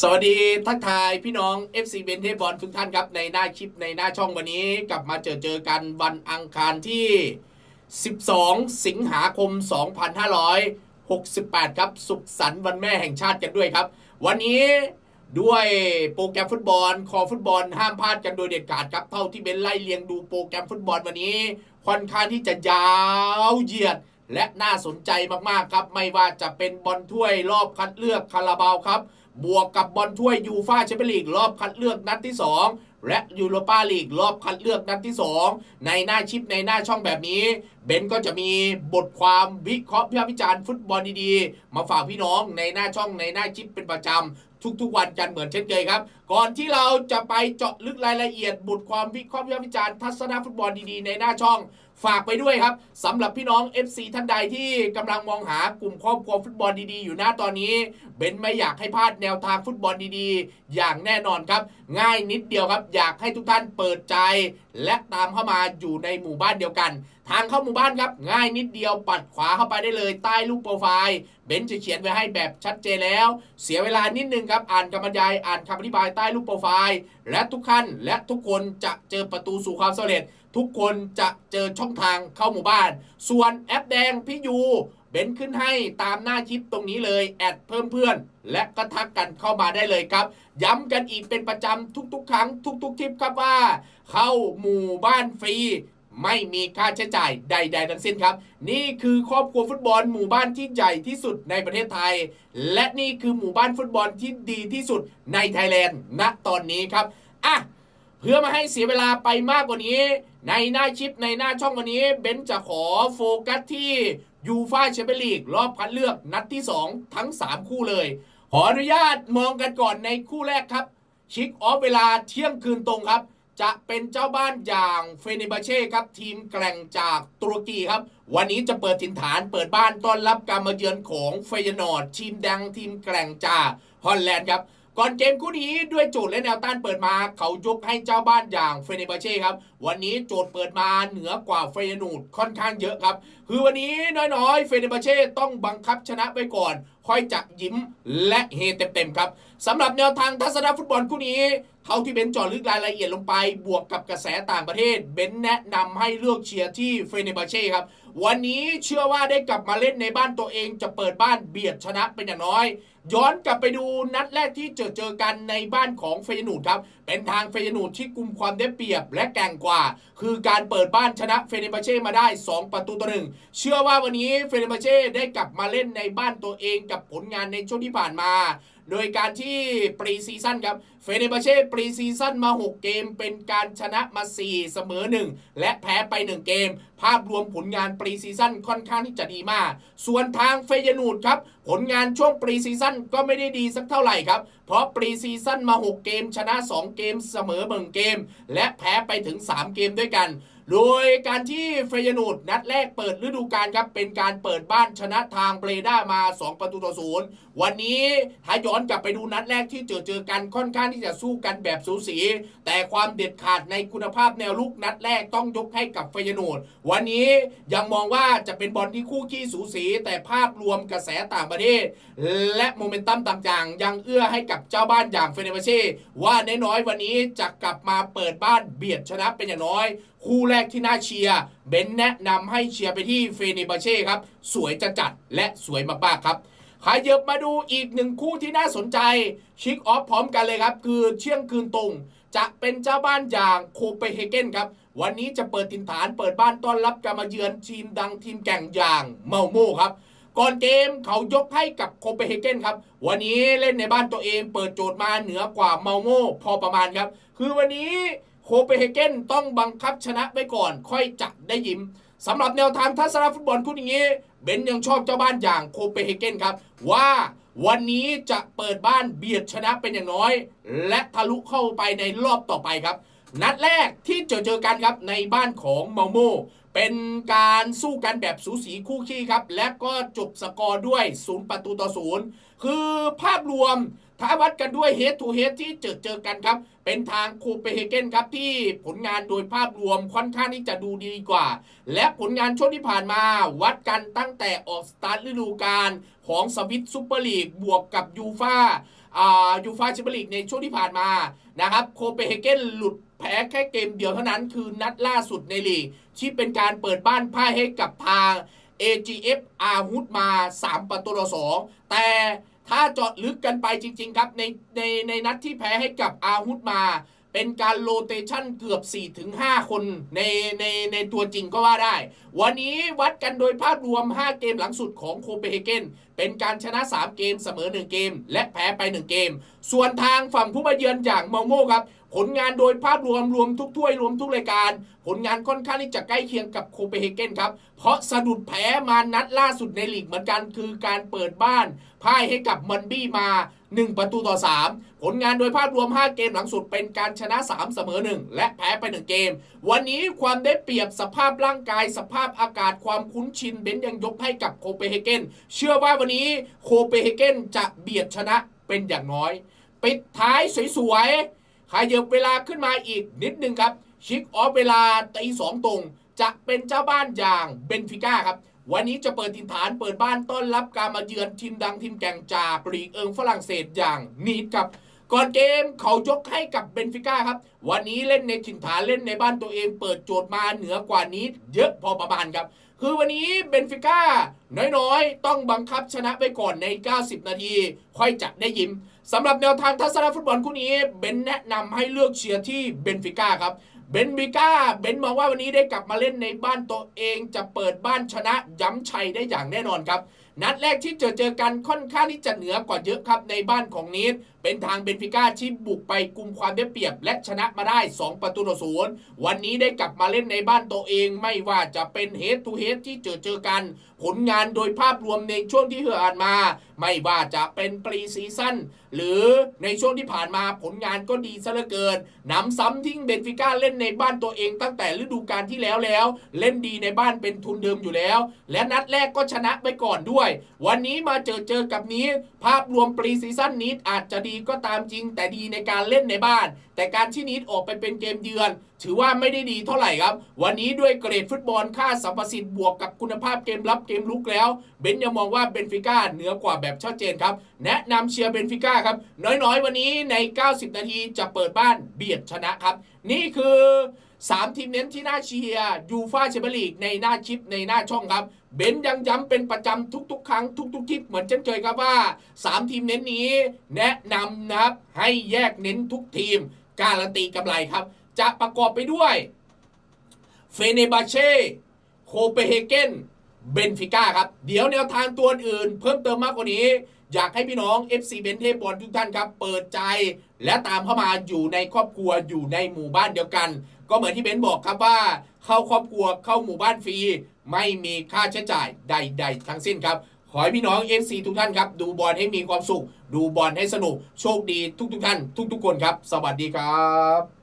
สวัสดีทักทายพี่น้อง FC เบนเทบอลทุกท่านครับ ในหน้าคลิปในหน้าช่องวันนี้กลับมาเจอเจอกันวันอังคารที่ 12 สิงหาคม 2568 ครับ สุขสันต์วันแม่แห่งชาติกันด้วยครับ วันนี้ด้วยโปรแกรมฟุตบอล คอฟุตบอลห้ามพลาดกันโดยเด็ดขาดครับ เท่าที่เบนไล่เลียงดูโปรแกรมฟุตบอลวันนี้ ค่อนข้างที่จะยาวเหยียดและน่าสนใจมากๆครับ ไม่ว่าจะเป็นบอลถ้วยรอบคัดเลือกคาราบาวครับ บวกกับบอลถ้วยยูฟ่าแชมเปี้ยนลีกรอบคัดเลือกนัดที่ 2 และยูโรปาลีกรอบคัดเลือกนัดที่ 2 ในหน้าชิปในหน้าช่องแบบนี้ เบนก็จะมีบทความวิเคราะห์พิพากษ์วิจารณ์ฟุตบอลดีๆ มาฝากพี่น้องในหน้าช่องในหน้าชิปเป็นประจำทุกๆวันกันเหมือนเช่นเคยครับ ก่อนที่เราจะไปเจาะลึกรายละเอียดบทความวิเคราะห์วิามิจารณ์ทัศนฟุตบอลดีๆ ในหน้าช่อง ฝากไปด้วยครับสำหรับพี่น้อง FC ท่านใดที่กำลังมองหากลุ่มครอบครัวฟุตบอลดีๆ อยู่หน้าตอนนี้เบนไม่อยากให้พลาดแนวทางฟุตบอลดีๆ อย่างแน่นอนครับ ง่ายนิดเดียวครับ อยากให้ทุกท่านเปิดใจ และตามเข้ามาอยู่ในหมู่บ้านเดียวกัน ทางเข้าหมู่บ้านครับ ง่ายนิดเดียวปัดขวาเข้าไปได้เลยใต้รูปโปรไฟล์เบนจะเขียนไว้ให้แบบชัดเจนแล้ว เสียเวลานิดนึงครับอ่านคำบรรยายอ่านคำอธิบายใต้รูปโปรไฟล์ และทุกท่านและทุกคนจะเจอประตูสู่ความสำเร็จ ทุกคนจะเจอช่องทางเข้าหมู่บ้าน ส่วนแอปแดงพี่ยูเบนขึ้นให้ตามหน้าคลิปตรงนี้เลยแอดเพิ่มเพื่อน และก็ทักกันเข้ามาได้เลยครับ ย้ำกันอีกเป็นประจำทุกๆ ครั้งทุกๆคลิปครับว่า เข้าหมู่บ้านฟรี ไม่มีค่าใช้จ่ายใด ๆ ทั้งสิ้นครับ นี่คือครอบครัวฟุตบอลหมู่บ้านที่ใหญ่ที่สุดในประเทศไทย และนี่คือหมู่บ้านฟุตบอลที่ดีที่สุดในไทยแลนด์ณตอนนี้ครับอะเพื่อมาให้เสียเวลาไปมากกว่านี้ ในหน้าชิปในหน้าช่องวันนี้เบนจะขอโฟกัสที่ยูฟาแชมเปี้ยนลีกรอบคัดเลือกนัดที่ 2 ทั้ง 3 คู่เลย ขออนุญาตมองกันก่อนในคู่แรกครับ ชิกออฟเวลาเที่ยงคืนตรงครับ จะเป็นเจ้าบ้านอย่างเฟเนบาเช่ครับทีมแกร่งจากตุรกีครับ วันนี้จะเปิดถิ่นฐานเปิดบ้านต้อนรับการมาเยือนของเฟยนอร์ดทีมดังทีมแกร่งจากฮอลแลนด์ครับก่อนเกมคู่นี้ด้วยโจทย์และแนวต้านเปิดมาเขายกให้เจ้าบ้านอย่างเฟเนบาเช่ครับ วันนี้โจทย์เปิดมาเหนือกว่าเฟยนูดค่อนข้างเยอะครับ คือวันนี้น้อยๆ เฟเนบาเช่ต้องบังคับชนะไปก่อน ค่อยจะยิ้มและเฮเต็มๆครับสำหรับแนวทางทัศนฟุตบอลคู่นี้เท่าที่เบนจาะลึกรายละเอียดลงไป บวกกับกระแสต่างประเทศ เบนแนะนำให้เลือกเชียร์ที่เฟเนบาเช่ครับ วันนี้เชื่อว่าได้กลับมาเล่นในบ้านตัวเองจะเปิดบ้านเบียดชนะเป็นอย่างน้อย ย้อนกลับไปดูนัดแรกที่เจอเจอกันในบ้านของเฟยนูดครับ เป็นทางเฟยนูดที่กุมความได้เปรียบและแกร่งกว่า คือการเปิดบ้านชนะเฟเนบาเช่มาได้ 2 ประตูต่อหนึ่งเชื่อว่าวันนี้เฟเนบาเช่ได้กลับมาเล่นในบ้านตัวเองกับผลงานในช่วงที่ผ่านมา โดยการที่ปรีซีซั่นครับเฟเนบาเช่ปรีซีซั่นมา 6 เกม เป็นการชนะมา 4 เสมอ 1 และแพ้ไป 1 เกม ภาพรวมผลงานปรีซีซั่นค่อนข้างที่จะดีมาก ส่วนทางเฟยนูดครับ ผลงานช่วงปรีซีซั่นก็ไม่ได้ดีสักเท่าไหร่ครับ เพราะปรีซีซั่นมา 6 เกม ชนะ 2 เกมเสมอ1เกม และแพ้ไปถึง 3 เกมด้วยกัน โดยการที่เฟยนูดนัดแรกเปิดฤดูกาลครับ เป็นการเปิดบ้านชนะทางเบรด้ามา 2 ประตูต่อศูนย์วันนี้ถ้าย้อนกลับไปดูนัดแรกที่เจอเจอกันค่อนข้างที่จะสู้กันแบบสูสี แต่ความเด็ดขาดในคุณภาพแนวลุกนัดแรกต้องยกให้กับเฟยนูดวันนี้ยังมองว่าจะเป็นบอลที่คู่ขี้สูสี แต่ภาพรวมกระแสต่างประเทศ และโมเมนตัมต่างๆ ยังเอื้อให้กับเจ้าบ้านอย่างเฟเนบเช่ว่าน้อยๆวันนี้จะกลับมาเปิดบ้านเบียดชนะเป็นอย่างน้อย คู่แรกที่น่าเชียร์เบนแนะนำให้เชียร์ไปที่เฟเนบาเช่ครับ สวยจะจัดและสวยมากๆครับขยับมาดูอีกหนึ่งคู่ที่น่าสนใจ ชิกออฟพร้อมกันเลยครับ คือเที่ยงคืนตรง จะเป็นเจ้าบ้านอย่างโคเปเฮเกนครับ วันนี้จะเปิดถิ่นฐานเปิดบ้านต้อนรับการมาเยือนทีมดังทีมแก่งอย่างเมาโม่ครับ ก่อนเกมเขายกให้กับโคเปเฮเกนครับ วันนี้เล่นในบ้านตัวเองเปิดโจทย์มาเหนือกว่าเมาโม่พอประมาณครับ คือวันนี้ โคเปนเฮเกนต้องบังคับชนะไปก่อน ค่อยจัดได้ยิ้มสำหรับแนวทางทัศนฟุตบอลคู่นี้ เบนยังชอบเจ้าบ้านอย่างโคเปนเฮเกนครับ ว่าวันนี้จะเปิดบ้านเบียดชนะเป็นอย่างน้อย และทะลุเข้าไปในรอบต่อไปครับ นัดแรกที่เจอเจอกันครับในบ้านของเมาโมเป็นการสู้กันแบบสูสีคู่ขี้ครับ และก็จบสกอร์ด้วย 0 ประตูต่อศูนย์คือภาพรวม ถ้าวัดกันด้วยเฮดทูเฮดที่เจอเจอกันครับ เป็นทางโคเปนเฮเกนครับที่ผลงานโดยภาพรวมค่อนข้างที่จะดูดีกว่า และผลงานช่วงที่ผ่านมา วัดกันตั้งแต่ออกสตาร์ทฤดูกาลของสวิตซูเปอร์ลีกบวกกับยูฟาอ่ายูฟาแชมเปี้ยนลีกในช่วงที่ผ่านมานะครับโคเปนเฮเกนหลุดแพ้แค่เกมเดียวเท่านั้นคือนัดล่าสุดในลีก ที่เป็นการเปิดบ้านพ่ายให้กับทาง AGF อาฮุดมา 3 ประตูต่อสองแต่ ถ้าเจาะลึกกันไปจริง ๆ ครับ ในในในนัดที่แพ้ให้กับอาฮุดมา เป็นการโรเตชันเกือบ 4-5 คนในในในตัวจริงก็ว่าได้ วันนี้วัดกันโดยภาพรวม 5 เกมหลังสุดของโคเปนเฮเกนเป็นการชนะ 3 เกมเสมอ 1 เกม และแพ้ไป 1 เกม ส่วนทางฝั่งผู้มาเยือนอย่างเมาโม่ครับ ผลงานโดยภาพรวมรวมทุกถ้วยรวมทุกรายการ ผลงานค่อนข้างที่จะใกล้เคียงกับโคเปนเฮเกนครับ เพราะสะดุดแพ้มานัดล่าสุดในลีกเหมือนกันคือการเปิดบ้านพ่ายให้กับมันบี้มา 1 ประตูต่อ 3 ผลงานโดยภาพรวม 5 เกมหลังสุดเป็นการชนะ 3 เสมอ 1 และแพ้ไป 1 เกม วันนี้ความได้เปรียบสภาพร่างกาย สภาพอากาศความคุ้นชินเบนยังยกให้กับโคเปนเฮเกนเชื่อว่าวันนี้โคเปนเฮเกนจะเบียดชนะเป็นอย่างน้อยปิดท้ายสวยๆ ขยับเวลาขึ้นมาอีกนิดนึงครับ ชิกออฟเวลาตีสองตรง จะเป็นเจ้าบ้านอย่างเบนฟิก้าครับ วันนี้จะเปิดถิ่นฐานเปิดบ้านต้อนรับการมาเยือนทีมดังทีมแก่งจากลีกเอิงฝรั่งเศสอย่างนีดครับก่อนเกมเขายกให้กับเบนฟิก้าครับ วันนี้เล่นในถิ่นฐานเล่นในบ้านตัวเอง เปิดโจทย์มาเหนือกว่านี้ เยอะพอประมาณครับ คือวันนี้เบนฟิก้าน้อยๆ ต้องบังคับชนะไปก่อนใน 90 นาที ค่อยจะได้ยิ้มสำหรับแนวทางทัศนฟุตบอลคู่นี้เบนแนะนำให้เลือกเชียร์ที่เบนฟิก้าครับเบนฟิก้าเบนมองว่าวันนี้ได้กลับมาเล่นในบ้านตัวเองจะเปิดบ้านชนะย้ำชัยได้อย่างแน่นอนครับ นัดแรกที่เจอเจอกันค่อนข้างที่จะเหนือกว่าเยอะครับในบ้านของนีดเป็นทางเบนฟิก้าที่บุกไปกุมความได้เปรียบ และชนะมาได้ 2 ประตูต่อศูนย์วันนี้ได้กลับมาเล่นในบ้านตัวเองไม่ว่าจะเป็นเฮดทูเฮดที่เจอเจอกัน ผลงานโดยภาพรวมในช่วงที่ผ่านมา ไม่ว่าจะเป็นปรีซีซั่นหรือในช่วงที่ผ่านมาผลงานก็ดีซะเหลือเกินนำซ้ำทิ้งเบนฟิก้าเล่นในบ้านตัวเองตั้งแต่ฤดูกาลที่แล้วแล้ว เล่นดีในบ้านเป็นทุนเดิมอยู่แล้ว และนัดแรกก็ชนะไปก่อนด้วยวันนี้มาเจอเจอกับนี้ ภาพรวมปรีซีซั่นนี้อาจจะดีก็ตามจริง แต่ดีในการเล่นในบ้าน แต่การที่นิดออกไปเป็นเกมเยือน ถือว่าไม่ได้ดีเท่าไหร่ครับ วันนี้ด้วยเกรดฟุตบอลค่าสัมประสิทธิ์บวกกับคุณภาพเกมรับเกมลุกแล้ว เบนยังมองว่าเบนฟิก้าเหนือกว่าแบบชัดเจนครับแนะนำเชียร์เบนฟิก้าครับน้อยๆ วันนี้ใน 90 นาทีจะเปิดบ้านเบียดชนะครับ นี่คือ 3 ทีมเน้นที่น่าเชียร์ยูฟาแชมเปี้ยนลีกในหน้าชิปในหน้าช่องครับเบนยังย้ำเป็นประจำทุก ๆ ครั้งทุกๆทริปเหมือนเช่นเคยครับว่า 3 ทีมเน้นนี้ แนะนำนะครับให้แยกเน้นทุกทีม การันตีกำไรครับ จะประกอบไปด้วยเฟเนบาเช่โคเปเฮเกนเบนฟิก้าครับ เดี๋ยวแนวทางตัวอื่น เพิ่มเติมมากกว่านี้ อยากให้พี่น้อง FC เบนเทบอลทุกท่านครับ เปิดใจและตามเข้ามาอยู่ในครอบครัวอยู่ในหมู่บ้านเดียวกัน ก็เหมือนที่เบนบอกครับว่า เข้าครอบครัวเข้าหมู่บ้านฟรี ไม่มีค่าใช้จ่ายใด ๆ ทั้งสิ้นครับ ขอให้พี่น้อง FC ทุกท่านครับ ดูบอลให้มีความสุข ดูบอลให้สนุก โชคดีทุกๆท่าน ทุก ๆ คนครับ สวัสดีครับ